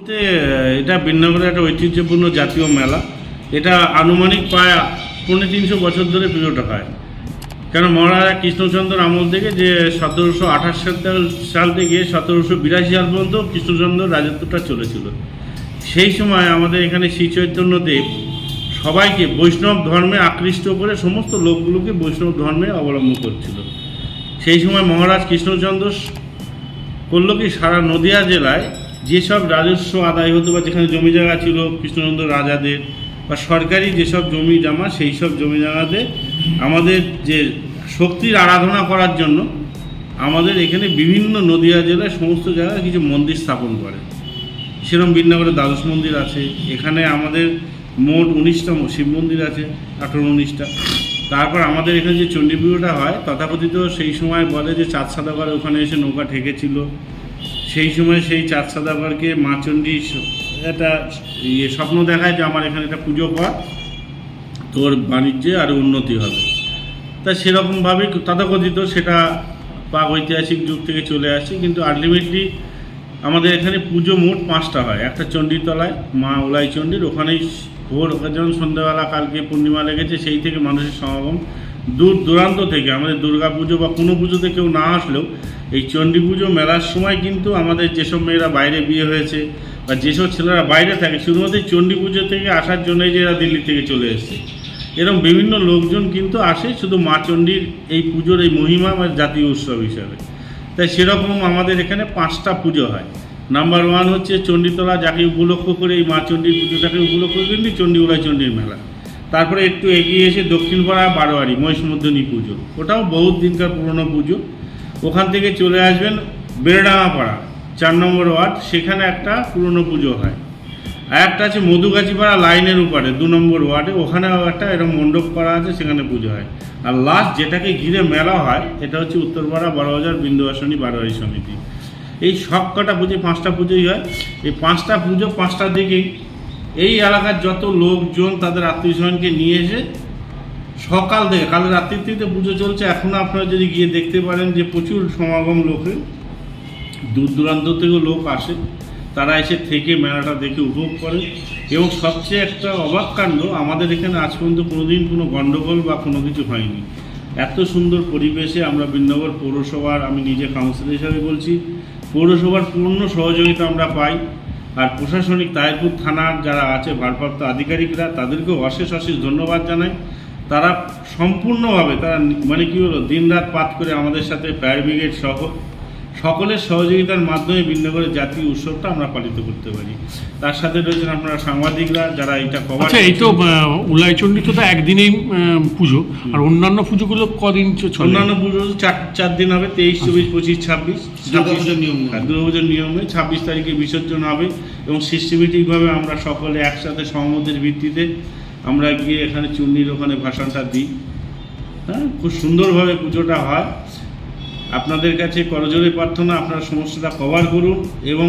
এটা বিন্নগরের একটা ঐতিহ্যপূর্ণ জাতীয় মেলা। এটা আনুমানিক প্রায় পৌনে তিনশো বছর ধরে পুজোটা হয়। কেন মহারাজা কৃষ্ণচন্দ্র আমল থেকে যে সতেরোশো আঠাশ সাল থেকে সতেরোশো বিরাশি সাল পর্যন্ত কৃষ্ণচন্দ্র রাজত্বটা চলেছিল। সেই সময় আমাদের এখানে শ্রী চৈতন্যদেব সবাইকে বৈষ্ণব ধর্মে আকৃষ্ট করে সমস্ত লোকগুলোকে বৈষ্ণব ধর্মে অবলম্বন করছিল। সেই সময় মহারাজ কৃষ্ণচন্দ্র করল কি সারা নদিয়া জেলায় যেসব রাজস্ব আদায় হতো বা যেখানে জমি জায়গা ছিল, কৃষ্ণচন্দ্র রাজাদের বা সরকারি যেসব জমি জমা, সেই সব জমি জায়গাতে আমাদের যে শক্তির আরাধনা করার জন্য আমাদের এখানে বিভিন্ন নদীয়া জেলায় সমস্ত জায়গায় কিছু মন্দির স্থাপন করে। সেরকম বিন্নাগরে দ্বাদশ মন্দির আছে, এখানে আমাদের মোট উনিশটা শিব মন্দির আছে, আঠারো উনিশটা। তারপর আমাদের এখানে যে চণ্ডী পুজোটা হয়, তথাকথিত সেই সময় বলে যে চাঁদ সাদাবার ওখানে এসে নৌকা ঠেকেছিল। সেই সময় সেই চাঁদ সাদাবারকে মা চণ্ডী একটা ইয়ে স্বপ্ন দেখায় যে আমার এখানে একটা পুজো কর তোর বাণিজ্যে আরও উন্নতি হবে। তা সেরকমভাবেই তথাকথিত সেটা প্রাগ ঐতিহাসিক যুগ থেকে চলে আসছে, কিন্তু আলটিমেটলি আমাদের এখানে পুজো মোট পাঁচটা হয়। একটা চণ্ডীতলায় মা ওলাই চণ্ডীর, ওখানেই ভোর যেমন সন্ধ্যাবেলা কালকে পূর্ণিমা লেগেছে, সেই থেকে মানুষের সমাগম দূর দূরান্ত থেকে, আমাদের দুর্গা পুজো বা কোনো পুজোতে কেউ না আসলেও এই চণ্ডী পুজো মেলার সময় কিন্তু আমাদের যেসব মেয়েরা বাইরে বিয়ে হয়েছে বা যেসব ছেলেরা বাইরে থাকে, শুধুমাত্র চণ্ডী পুজো থেকে আসার জন্যই যে এরা দিল্লি থেকে চলে এসেছে। এরকম বিভিন্ন লোকজন কিন্তু আসে, শুধু মা চণ্ডীর এই পুজোর এই মহিমা বা জাতীয় উৎসব হিসাবে। তাই সেরকম আমাদের এখানে পাঁচটা পুজো হয়। নাম্বার ওয়ান হচ্ছে চণ্ডীতলা, যাকে উপলক্ষ করে এই মা চণ্ডীর পুজোটাকে উপলক্ষ করে কিন্তু চণ্ডীউলাই চণ্ডীর মেলা। তারপরে একটু এগিয়ে এসে দক্ষিণপাড়া বারোয়ারি মহিষমর্দিনী পুজো। ওটাও বহুত দিনকার পুরনো পুজো। ওখান থেকে চলে আসবেন বেরডাঙাপাড়া চার নম্বর ওয়ার্ড। সেখানে একটা পুরনো পুজো হয়। আর একটা আছে মধুগাছিপাড়া লাইনের উপরে, দু নম্বর ওয়ার্ডে। ওখানেও একটা এরকম মণ্ডপ করা আছে, সেখানে পুজো হয়। আর লাস্ট যেটাকে ঘিরে মেলা হয়, এটা হচ্ছে উত্তরপাড়া বারোহাজার বিন্দুবাসনী বারোয়ারি সমিতি। এই সব কটা পুজো পাঁচটা পুজোই হয়। এই পাঁচটা পুজো পাঁচটার দিকেই এই এলাকার যত লোকজন, তাদের আত্মীয় স্বজনকে নিয়ে এসে সকাল থেকে, কাল রাত্রিতে পুজো চলছে। এখনও আপনারা যদি গিয়ে দেখতে পারেন যে প্রচুর সমাগম লোকে, দূর দূরান্ত থেকেও লোক আসে। তারা এসে থেকে মেলাটা দেখে উপভোগ করে। এবং সবচেয়ে একটা অবাক কাণ্ড, আমাদের এখানে আজ পর্যন্ত কোনোদিন কোনো গণ্ডগোল বা কোনো কিছু হয়নি। এত সুন্দর পরিবেশে আমরা বিন্নগর পৌরসভার, আমি নিজে কাউন্সিলর হিসাবে বলছি, পৌরসভার পূর্ণ সহযোগিতা আমরা পাই। আর প্রশাসনিক তায়পুর থানার যারা আছে, ভারপ্রাপ্ত আধিকারিকরা, তাদেরকেও অশেষ অশেষ ধন্যবাদ জানাই। তারা সম্পূর্ণভাবে, তারা মানে কী হলো দিনরাত পাত করে আমাদের সাথে ফায়ার ব্রিগেড সহ সকলের সহযোগিতার মাধ্যমে বিন্নগরের জাতীয় উৎসবটা আমরা পালিত করতে পারি। তার সাথে রয়েছেন আপনারা সাংবাদিকরা যারা এটা কভার আচ্ছা এই তো আহ, উলাইচণ্ডী তো তো একদিনেই পুজো। আর অন্যান্য পুজোগুলো কদিন অন্যান্য পুজো চার চার দিন হবে তেইশ চব্বিশ পঁচিশ ছাব্বিশ। দুর্গাপুজোর নিয়ম হ্যাঁ, দুর্গাপুজোর নিয়মে ছাব্বিশ তারিখে বিসর্জন হবে এবং সিস্টেমেটিকভাবে আমরা সকলে একসাথে সহমতের ভিত্তিতে আমরা গিয়ে এখানে চূর্ণির ওখানে ভাষণটা দিই। হ্যাঁ খুব সুন্দরভাবে পুজোটা হয়। আপনাদের কাছে করজোরে প্রার্থনা আপনার সমস্যাটা কভার করুন এবং